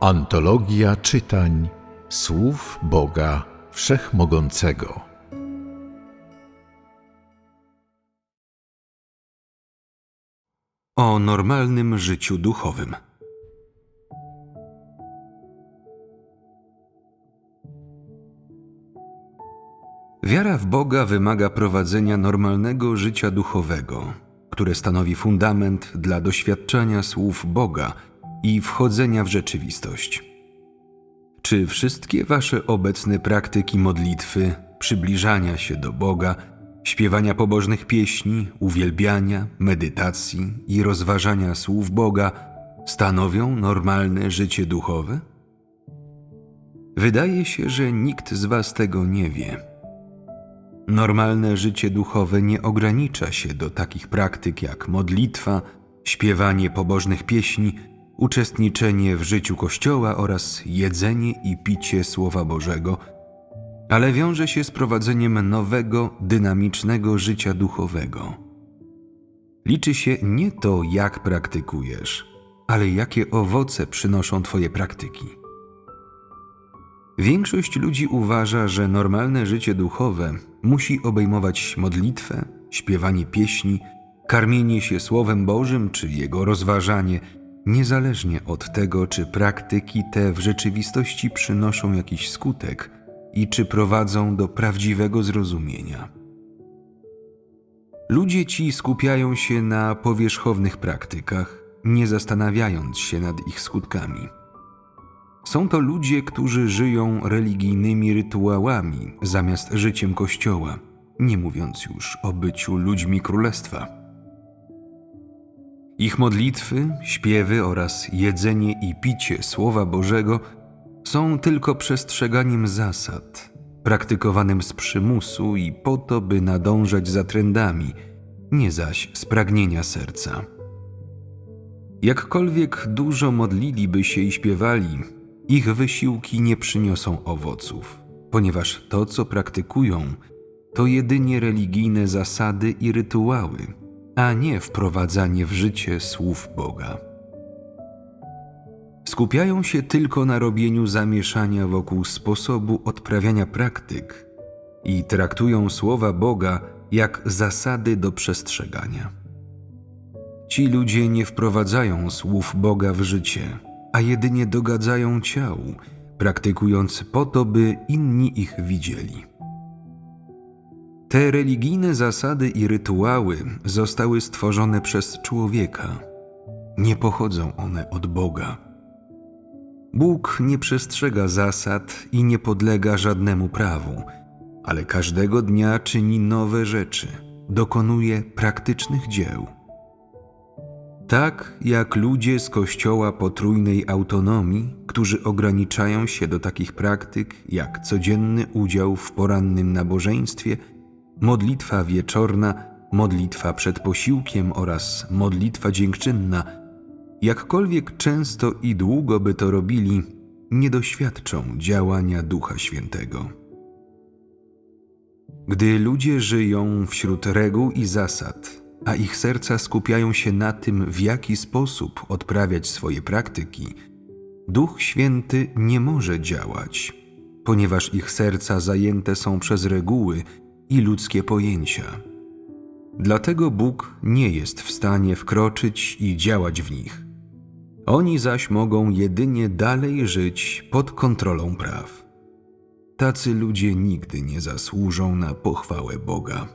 Antologia czytań słów Boga Wszechmogącego. O normalnym życiu duchowym. Wiara w Boga wymaga prowadzenia normalnego życia duchowego, które stanowi fundament dla doświadczania słów Boga i wchodzenia w rzeczywistość. Czy wszystkie Wasze obecne praktyki modlitwy, przybliżania się do Boga, śpiewania pobożnych pieśni, uwielbiania, medytacji i rozważania słów Boga stanowią normalne życie duchowe? Wydaje się, że nikt z Was tego nie wie. Normalne życie duchowe nie ogranicza się do takich praktyk jak modlitwa, śpiewanie pobożnych pieśni, uczestniczenie w życiu Kościoła oraz jedzenie i picie Słowa Bożego, ale wiąże się z prowadzeniem nowego, dynamicznego życia duchowego. Liczy się nie to, jak praktykujesz, ale jakie owoce przynoszą Twoje praktyki. Większość ludzi uważa, że normalne życie duchowe musi obejmować modlitwę, śpiewanie pieśni, karmienie się Słowem Bożym czy jego rozważanie, niezależnie od tego, czy praktyki te w rzeczywistości przynoszą jakiś skutek i czy prowadzą do prawdziwego zrozumienia. Ludzie ci skupiają się na powierzchownych praktykach, nie zastanawiając się nad ich skutkami. Są to ludzie, którzy żyją religijnymi rytuałami zamiast życiem Kościoła, nie mówiąc już o byciu ludźmi królestwa. Ich modlitwy, śpiewy oraz jedzenie i picie Słowa Bożego są tylko przestrzeganiem zasad, praktykowanym z przymusu i po to, by nadążać za trendami, nie zaś z pragnienia serca. Jakkolwiek dużo modliliby się i śpiewali, ich wysiłki nie przyniosą owoców, ponieważ to, co praktykują, to jedynie religijne zasady i rytuały, a nie wprowadzanie w życie słów Boga. Skupiają się tylko na robieniu zamieszania wokół sposobu odprawiania praktyk i traktują słowa Boga jak zasady do przestrzegania. Ci ludzie nie wprowadzają słów Boga w życie, a jedynie dogadzają ciału, praktykując po to, by inni ich widzieli. Te religijne zasady i rytuały zostały stworzone przez człowieka. Nie pochodzą one od Boga. Bóg nie przestrzega zasad i nie podlega żadnemu prawu, ale każdego dnia czyni nowe rzeczy, dokonuje praktycznych dzieł. Tak jak ludzie z kościoła potrójnej autonomii, którzy ograniczają się do takich praktyk jak codzienny udział w porannym nabożeństwie, modlitwa wieczorna, modlitwa przed posiłkiem oraz modlitwa dziękczynna, jakkolwiek często i długo by to robili, nie doświadczą działania Ducha Świętego. Gdy ludzie żyją wśród reguł i zasad, a ich serca skupiają się na tym, w jaki sposób odprawiać swoje praktyki, Duch Święty nie może działać, ponieważ ich serca zajęte są przez reguły i ludzkie pojęcia. Dlatego Bóg nie jest w stanie wkroczyć i działać w nich. Oni zaś mogą jedynie dalej żyć pod kontrolą praw. Tacy ludzie nigdy nie zasłużą na pochwałę Boga.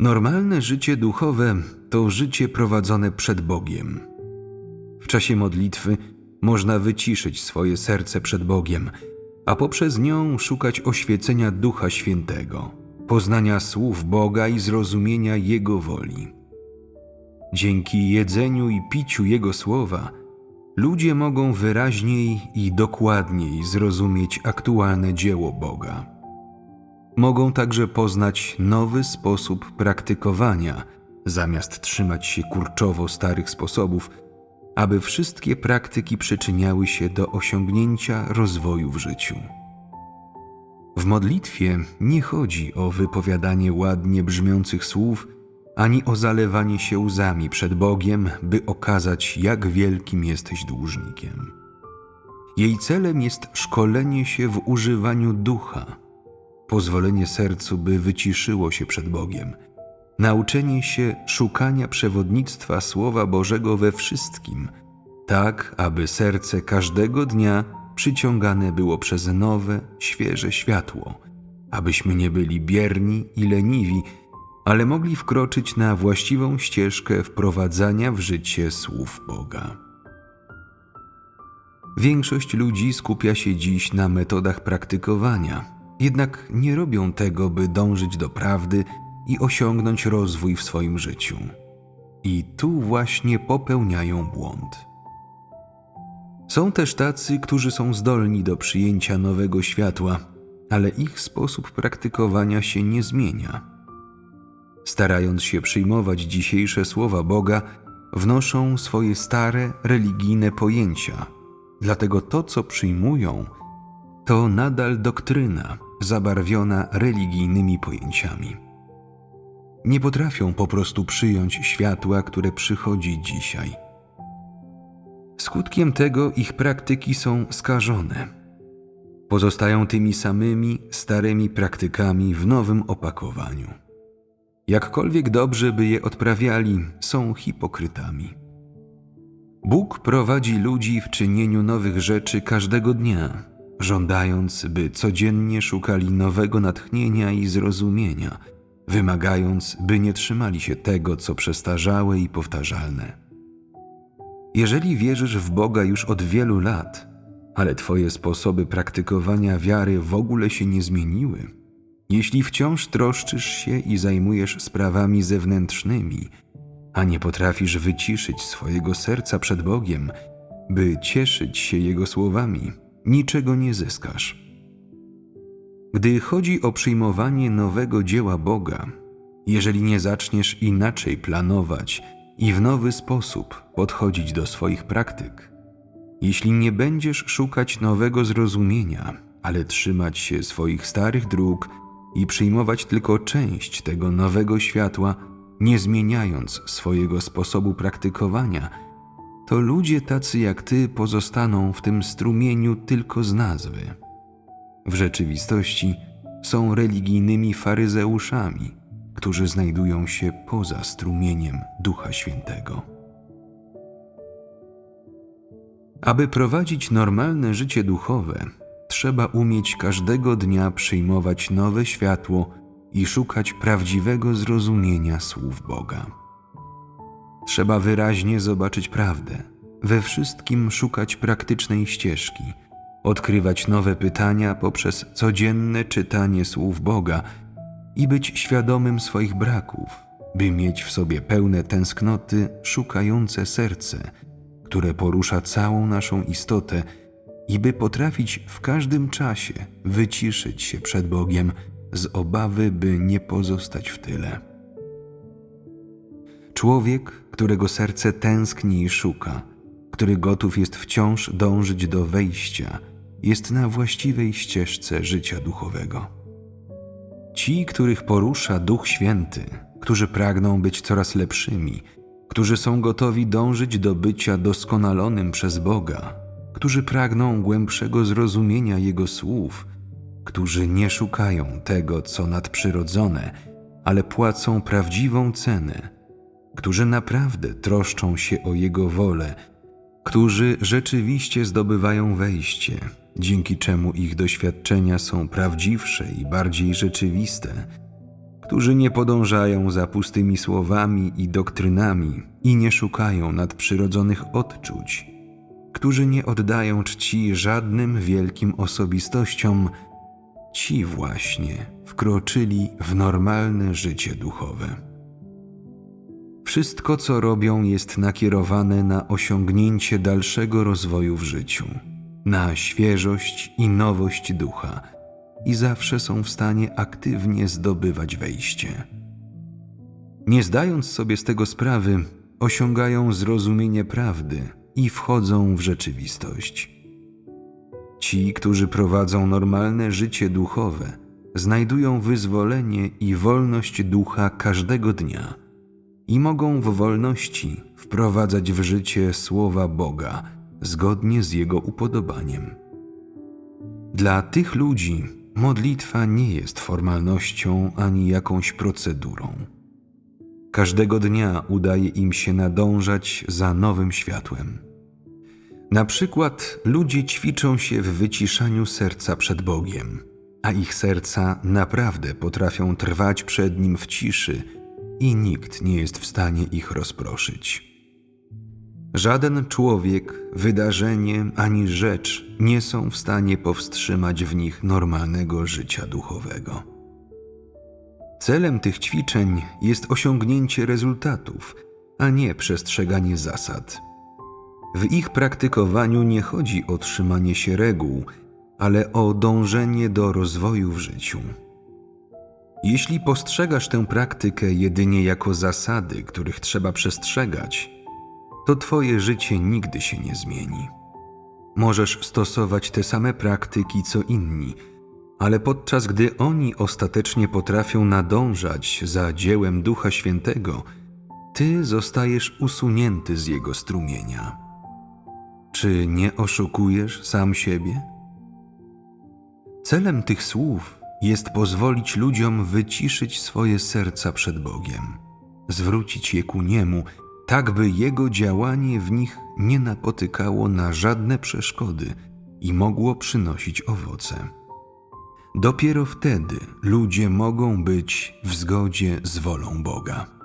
Normalne życie duchowe to życie prowadzone przed Bogiem. W czasie modlitwy można wyciszyć swoje serce przed Bogiem, a poprzez nią szukać oświecenia Ducha Świętego, poznania słów Boga i zrozumienia Jego woli. Dzięki jedzeniu i piciu Jego słowa, ludzie mogą wyraźniej i dokładniej zrozumieć aktualne dzieło Boga mogą także poznać nowy sposób praktykowania, zamiast trzymać się kurczowo starych sposobów, aby wszystkie praktyki przyczyniały się do osiągnięcia rozwoju w życiu. W modlitwie nie chodzi o wypowiadanie ładnie brzmiących słów, ani o zalewanie się łzami przed Bogiem, by okazać, jak wielkim jesteś dłużnikiem. Jej celem jest szkolenie się w używaniu ducha, pozwolenie sercu, by wyciszyło się przed Bogiem, nauczenie się szukania przewodnictwa Słowa Bożego we wszystkim, tak aby serce każdego dnia przyciągane było przez nowe, świeże światło, abyśmy nie byli bierni i leniwi, ale mogli wkroczyć na właściwą ścieżkę wprowadzania w życie słów Boga. Większość ludzi skupia się dziś na metodach praktykowania, jednak nie robią tego, by dążyć do prawdy i osiągnąć rozwój w swoim życiu. I tu właśnie popełniają błąd. Są też tacy, którzy są zdolni do przyjęcia nowego światła, ale ich sposób praktykowania się nie zmienia. Starając się przyjmować dzisiejsze słowa Boga, wnoszą swoje stare religijne pojęcia, dlatego to, co przyjmują, to nadal doktryna zabarwiona religijnymi pojęciami. Nie potrafią po prostu przyjąć światła, które przychodzi dzisiaj. Skutkiem tego ich praktyki są skażone. Pozostają tymi samymi starymi praktykami w nowym opakowaniu. Jakkolwiek dobrze by je odprawiali, są hipokrytami. Bóg prowadzi ludzi w czynieniu nowych rzeczy każdego dnia, żądając, by codziennie szukali nowego natchnienia i zrozumienia, wymagając, by nie trzymali się tego, co przestarzałe i powtarzalne. Jeżeli wierzysz w Boga już od wielu lat, ale Twoje sposoby praktykowania wiary w ogóle się nie zmieniły, jeśli wciąż troszczysz się i zajmujesz sprawami zewnętrznymi, a nie potrafisz wyciszyć swojego serca przed Bogiem, by cieszyć się Jego słowami, niczego nie zyskasz. Gdy chodzi o przyjmowanie nowego dzieła Boga, jeżeli nie zaczniesz inaczej planować i w nowy sposób podchodzić do swoich praktyk, jeśli nie będziesz szukać nowego zrozumienia, ale trzymać się swoich starych dróg i przyjmować tylko część tego nowego światła, nie zmieniając swojego sposobu praktykowania, to ludzie tacy jak ty pozostaną w tym strumieniu tylko z nazwy. W rzeczywistości są religijnymi faryzeuszami, którzy znajdują się poza strumieniem Ducha Świętego. Aby prowadzić normalne życie duchowe, trzeba umieć każdego dnia przyjmować nowe światło i szukać prawdziwego zrozumienia słów Boga. Trzeba wyraźnie zobaczyć prawdę, we wszystkim szukać praktycznej ścieżki, odkrywać nowe pytania poprzez codzienne czytanie słów Boga i być świadomym swoich braków, by mieć w sobie pełne tęsknoty, szukające serce, które porusza całą naszą istotę i by potrafić w każdym czasie wyciszyć się przed Bogiem z obawy, by nie pozostać w tyle. Człowiek, którego serce tęskni i szuka, który gotów jest wciąż dążyć do wejścia, jest na właściwej ścieżce życia duchowego. Ci, których porusza Duch Święty, którzy pragną być coraz lepszymi, którzy są gotowi dążyć do bycia doskonalonym przez Boga, którzy pragną głębszego zrozumienia Jego słów, którzy nie szukają tego, co nadprzyrodzone, ale płacą prawdziwą cenę, którzy naprawdę troszczą się o Jego wolę, którzy rzeczywiście zdobywają wejście, dzięki czemu ich doświadczenia są prawdziwsze i bardziej rzeczywiste, którzy nie podążają za pustymi słowami i doktrynami i nie szukają nadprzyrodzonych odczuć, którzy nie oddają czci żadnym wielkim osobistościom, ci właśnie wkroczyli w normalne życie duchowe. Wszystko, co robią, jest nakierowane na osiągnięcie dalszego rozwoju w życiu, na świeżość i nowość ducha i zawsze są w stanie aktywnie zdobywać wejście. Nie zdając sobie z tego sprawy, osiągają zrozumienie prawdy i wchodzą w rzeczywistość. Ci, którzy prowadzą normalne życie duchowe, znajdują wyzwolenie i wolność ducha każdego dnia, i mogą w wolności wprowadzać w życie słowa Boga zgodnie z Jego upodobaniem. Dla tych ludzi modlitwa nie jest formalnością ani jakąś procedurą. Każdego dnia udaje im się nadążać za nowym światłem. Na przykład ludzie ćwiczą się w wyciszaniu serca przed Bogiem, a ich serca naprawdę potrafią trwać przed Nim w ciszy i nikt nie jest w stanie ich rozproszyć. Żaden człowiek, wydarzenie ani rzecz nie są w stanie powstrzymać w nich normalnego życia duchowego. Celem tych ćwiczeń jest osiągnięcie rezultatów, a nie przestrzeganie zasad. W ich praktykowaniu nie chodzi o trzymanie się reguł, ale o dążenie do rozwoju w życiu. Jeśli postrzegasz tę praktykę jedynie jako zasady, których trzeba przestrzegać, to Twoje życie nigdy się nie zmieni. Możesz stosować te same praktyki co inni, ale podczas gdy oni ostatecznie potrafią nadążać za dziełem Ducha Świętego, Ty zostajesz usunięty z jego strumienia. Czy nie oszukujesz sam siebie? Celem tych słów jest pozwolić ludziom wyciszyć swoje serca przed Bogiem, zwrócić je ku Niemu, tak by Jego działanie w nich nie napotykało na żadne przeszkody i mogło przynosić owoce. Dopiero wtedy ludzie mogą być w zgodzie z wolą Boga.